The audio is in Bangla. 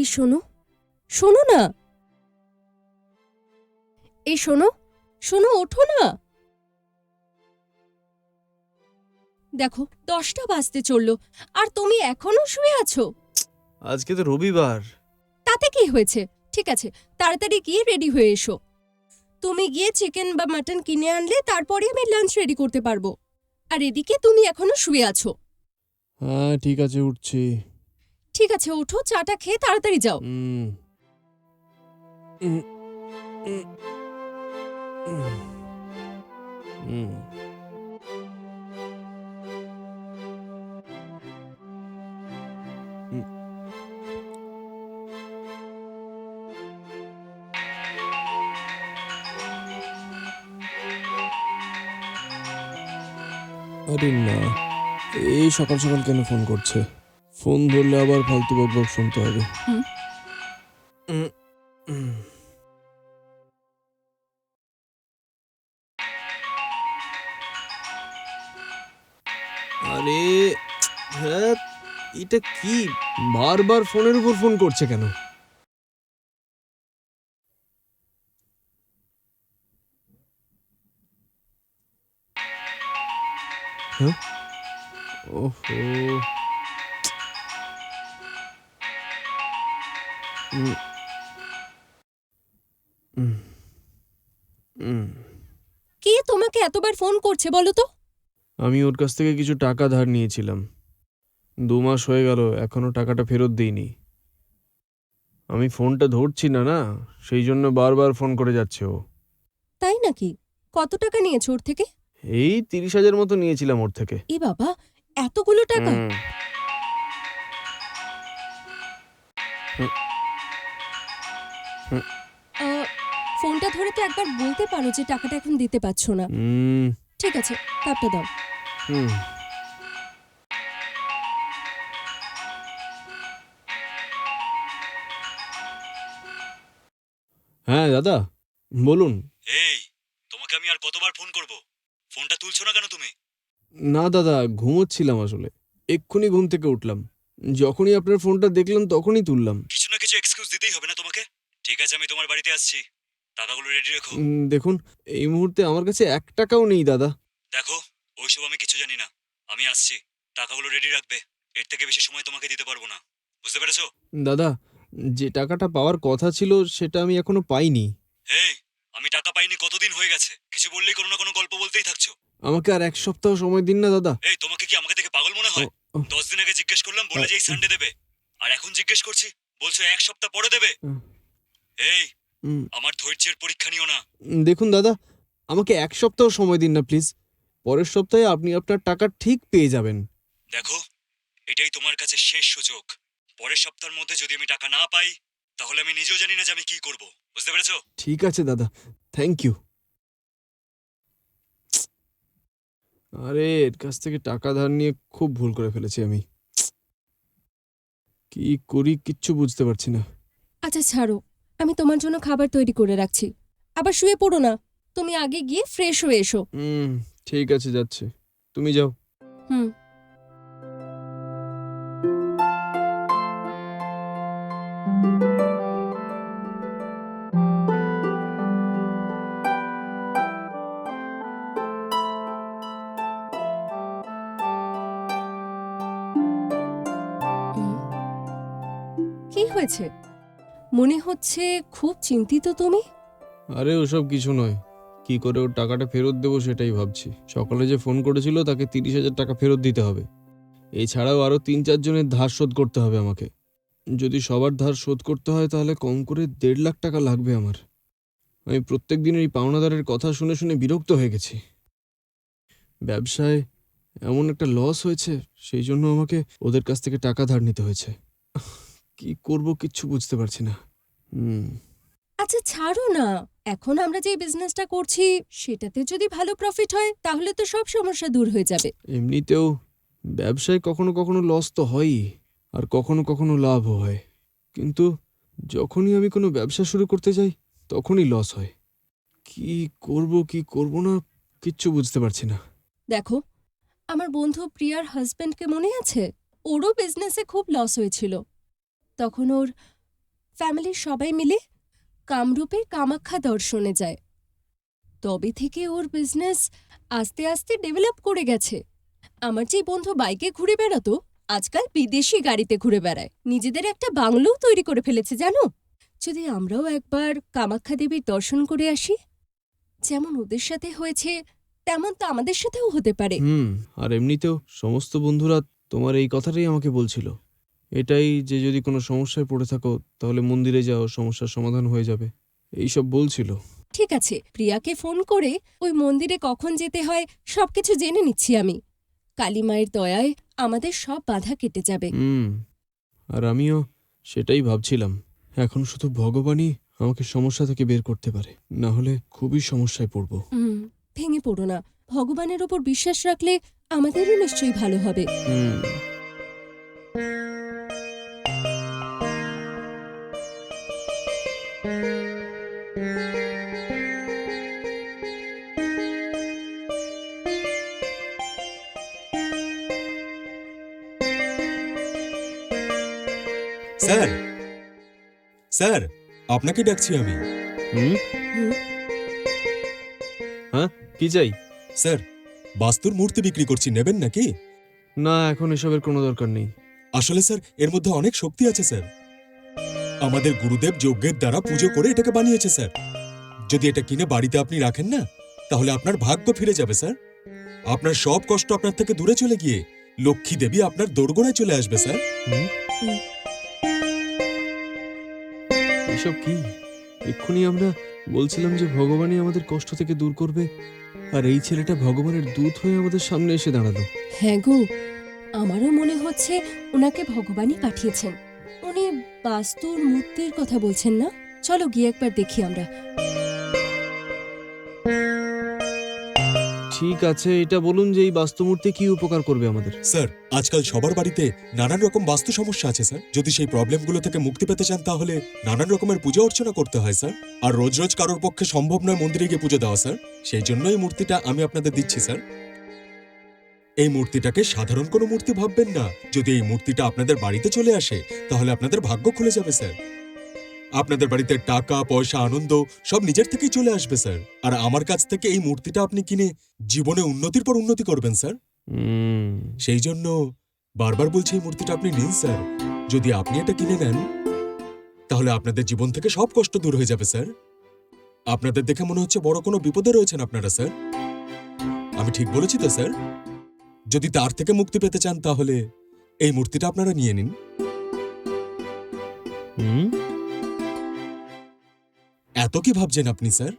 এই শোনো শোনো না। এই শোনো শোনো ওঠো না। দেখো দশটা বাজতে চলল আর তুমি এখনও শুয়ে আছো। আজকে তো রবিবার। তাতে কি হয়েছে? ঠিক আছে তাড়াতাড়ি গিয়ে রেডি হয়ে এসো। তুমি গিয়ে চিকেন বা মাটন কিনে আনলে তারপরে আমি লাঞ্চ রেডি করতে পারব। আর এদিকে তুমি এখনও শুয়ে আছো। হ্যাঁ ঠিক আছে উঠছি। ঠিক আছে ওঠো চাটা খেয়ে তাড়াতাড়ি যাও। আরে এই সকাল সকাল কেন ফোন করছে ফোন ধরলে আবার ফালতু বক বক শুনতে হবে। আরে হ্যাঁ এটা কি? বারবার ফোনের উপর ফোন করছে কেন? হ্যাঁ? ওহো। কে তোমাকে এতবার ফোন করছে বলো তো? আমি ওর কাছ থেকে কিছু টাকা ধার নিয়েছিলাম। দু মাস হয়ে গেল এখনও টাকাটা ফেরত দিইনি। আমি ফোনটা ধরছি না না সেই জন্য বারবার ফোন করে যাচ্ছে ও। তাই নাকি? কত টাকা নিয়েছো ওর থেকে? এই তিরিশ হাজার মতো নিয়েছিলাম ওর থেকে। এ বাবা এতগুলো টাকা? হুম। ধরে তো একবার বলতে পারো যে টাকাটা এখন দিতে পারছ না। হুম, ঠিক আছে কাপটা দাও। হুম। হ্যাঁ দাদা বলুন। এই তোমাকে আমি আর কতবার ফোন করব? ফোনটা তুলছো না কেন তুমি? না দাদা ঘুমোচ্ছিলাম আসলে। এক্ষুনি ঘুম থেকে উঠলাম। যখনই আপনার ফোনটা দেখলাম তখনই তুললাম। কিছু না কিছু এক্সকিউজ দিতেই হবে না তোমাকে? ঠিক আছে আমি তোমার বাড়িতে আসছি। টাকাগুলো রেডি রেখো। দেখুন এই মুহূর্তে আমার কাছে এক টাকাও নেই দাদা। দেখো ওইসব আমি কিছু জানি না। আমি আসছি। টাকাগুলো রেডি রাখবে। এর থেকে বেশি সময় তোমাকে দিতে পারব না। বুঝতে পেরেছ? দাদা যে টাকাটা পাওয়ার কথা ছিল সেটা আমি এখনও পাইনি। এই আমি টাকা পাইনি কতদিন হয়ে গেছে? কিছু বললেই কোনো না কোনো গল্প বলতেই থাকছো। আমাকে আর এক সপ্তাহ সময় দিন না দাদা। এই তোমাকে কি আমাকে দেখে পাগল মনে হয়। দশ দিন আগে জিজ্ঞেস করলাম বলে যে এই সানডে দেবে। আর এখন জিজ্ঞেস করছি বলছো এক সপ্তাহ পরে দেবে? এই আমার ধৈর্যের পরীক্ষা নিও না। দেখুন দাদা আমাকে এক সপ্তাহ সময় দিন না প্লিজ পরের সপ্তাহে আপনি আপনার টাকা ঠিক পেয়ে যাবেন। দেখো এটাই তোমার কাছে শেষ সুযোগ। পরের সপ্তাহের মধ্যে যদি আমি টাকা না পাই তাহলে আমি নিজেও জানি না যে আমি কি করব। বুঝতে পেরেছ? ঠিক আছে দাদা। থ্যাংক ইউ আরে এর কাছ থেকে টাকা ধার নিয়ে খুব ভুল করে ফেলেছি আমি। কি করি কিচ্ছু বুঝতে পারছি না। আচ্ছা ছাড়ো। আমি তোমার জন্য খাবার তৈরি করে রাখছি। আবার শুয়ে পড়ো না। তুমি আগে গিয়ে ফ্রেশ হয়ে এসো। হুম ঠিক আছে যাচ্ছে। তুমি যাও। হুম। কি হয়েছে? মনে হচ্ছে খুব চিন্তিত তুমি। আরে, ওসব কিছু নয়। কি করে ওর টাকাটা ফেরত দেবো সেটাই ভাবছি। সকালে যে ফোন করেছিল, তাকে তিরিশ হাজার টাকা ফেরত দিতে হবে। এছাড়াও আরও তিন চারজনের ধার শোধ করতে হবে আমাকে। যদি সবার ধার শোধ করতে হয়, তাহলে কম করে দেড় লাখ টাকা লাগবে আমার। আমি প্রত্যেক দিনের এই পাওনাদারের কথা শুনে শুনে বিরক্ত হয়ে গেছি। ব্যবসায় এমন একটা লস হয়েছে, সেই জন্য আমাকে ওদের কাছ থেকে টাকা ধার নিতে হয়েছে। কি করব কিচ্ছু বুঝতে পারছি না। হুম। আচ্ছা ছাড়ো না। এখন আমরা যে বিজনেসটা করছি সেটাতে যদি ভালো প্রফিট হয় তাহলে তো সব সমস্যা দূর হয়ে যাবে। এমনিতেও ব্যবসায় কখনো কখনো লস তো হয়ই আর কখনো কখনো লাভও হয়। কিন্তু যখনই আমি কোনো ব্যবসা শুরু করতে যাই তখনই লস হয়। কি করব কি করব না কিচ্ছু বুঝতে পারছি না। দেখো আমার বন্ধু প্রিয়ার হাজবেন্ডকে মনে আছে? ওরও বিজনেসে খুব লস হয়েছিল। তখন ওর ফ্যামিলির সবাই মিলে কামরূপে কামাখ্যা দর্শনে যায়। তবে থেকে ওর বিজনেস আস্তে আস্তে ডেভেলপ করে গেছে। আমার যে বন্ধু বাইকে ঘুরে বেড়াতো, আজকাল বিদেশি গাড়িতে ঘুরে বেড়ায়। নিজেদের একটা বাংলোও তৈরি করে ফেলেছে, জানো? যদি আমরাও একবার কামাখ্যা দেবীর দর্শন করে আসি, যেমন ওদের সাথে হয়েছে, তেমন তো আমাদের সাথেও হতে পারে। হুম, আর এমনিতেও সমস্ত বন্ধুরা তোমার এই কথাটাই আমাকে বলছিল। এটাই যে যদি কোনো সমস্যায় পড়ে থাকো তাহলে মন্দিরে যাও সমস্যার সমাধান হয়ে যাবে। এইসব বলছিল। ঠিক আছে প্রিয়াকে ফোন করে ওই মন্দিরে কখন যেতে হয় সবকিছু জেনে নিচ্ছি আমি। কালী মায়ের দয়ায় আমাদের সব বাধা কেটে যাবে। হুম আর আমিও সেটাই ভাবছিলাম। এখন শুধু ভগবানই আমাকে সমস্যা থেকে বের করতে পারে। না হলে খুবই সমস্যায় পড়ব। হুম ভেঙে পড়ো না। ভগবানের ওপর বিশ্বাস রাখলে আমাদেরও নিশ্চয়ই ভালো হবে। হুম। স্যার স্যার আপনাকে ডাকছি আমি। হুম। হ্যাঁ কি চাই? স্যার বাস্তুর মূর্তি বিক্রি করছি নেবেন নাকি? না এখন এসবের কোনো দরকার নেই। আসলে স্যার এর মধ্যে অনেক শক্তি আছে স্যার। আমাদের গুরুদেব যজ্ঞের দ্বারা পুজো করে এটাকে বানিয়েছে স্যার। যদি এটা কিনে বাড়িতে আপনি রাখেন না তাহলে আপনার ভাগ্য ফিরে যাবে স্যার। আপনার সব কষ্ট আপনার থেকে দূরে চলে গিয়ে লক্ষ্মী দেবী আপনার দোরগোড়ায় চলে আসবে স্যার। এসব কি? এক্ষুনি আমরা বলছিলাম যে ভগবানই আমাদের কষ্ট থেকে দূর করবে আর এই ছেলেটা ভগবানের দূত হয়ে আমাদের সামনে এসে দাঁড়াল। হ্যাঁ গো আমারও মনে হচ্ছে ওনাকে ভগবানই পাঠিয়েছেন। বাস্তুর মূর্তির কথা বলছেন না? চলো গিয়ে একবার দেখি আমরা। ঠিক আছে এটা বলুন যে এই বাস্তুমূর্তি কি উপকার করবে আমাদের? স্যার আজকাল সবার বাড়িতে নানান রকম বাস্তু সমস্যা আছে স্যার। যদি সেই প্রবলেমগুলো থেকে মুক্তি পেতে চান তাহলে নানান রকমের পূজা অর্চনা করতে হয় স্যার। আর রোজ রোজ কারোর পক্ষে সম্ভব নয় মন্দিরে গিয়ে পুজো দেওয়া স্যার। সেই জন্য এই মূর্তিটা আমি আপনাদের দিচ্ছি স্যার। এই মূর্তিটাকে সাধারণ কোনো মূর্তি ভাববেন না। যদি এই মূর্তিটা আপনাদের বাড়িতে চলে আসে তাহলে আপনাদের ভাগ্য খুলে যাবে স্যার। আপনাদের বাড়িতে টাকা পয়সা আনন্দ সব নিজের থেকেই চলে আসবে স্যার। আর আমার কাছ থেকে এই মূর্তিটা আপনি কিনে জীবনে উন্নতির পর উন্নতি করবেন স্যার। সেই জন্য বারবার বলছি এই মূর্তিটা আপনি নিন স্যার। যদি আপনি এটা কিনে নেন তাহলে আপনাদের জীবন থেকে সব কষ্ট দূর হয়ে যাবে স্যার। আপনাদের দেখে মনে হচ্ছে বড় কোনো বিপদে রয়েছেন আপনারা স্যার। আমি ঠিক বলেছি তো স্যার? যদি তার থেকে মুক্তি পেতে চান তাহলে এই মূর্তিটা আপনারা নিয়ে নিন। এত কি ভাবছেন আপনি, স্যার?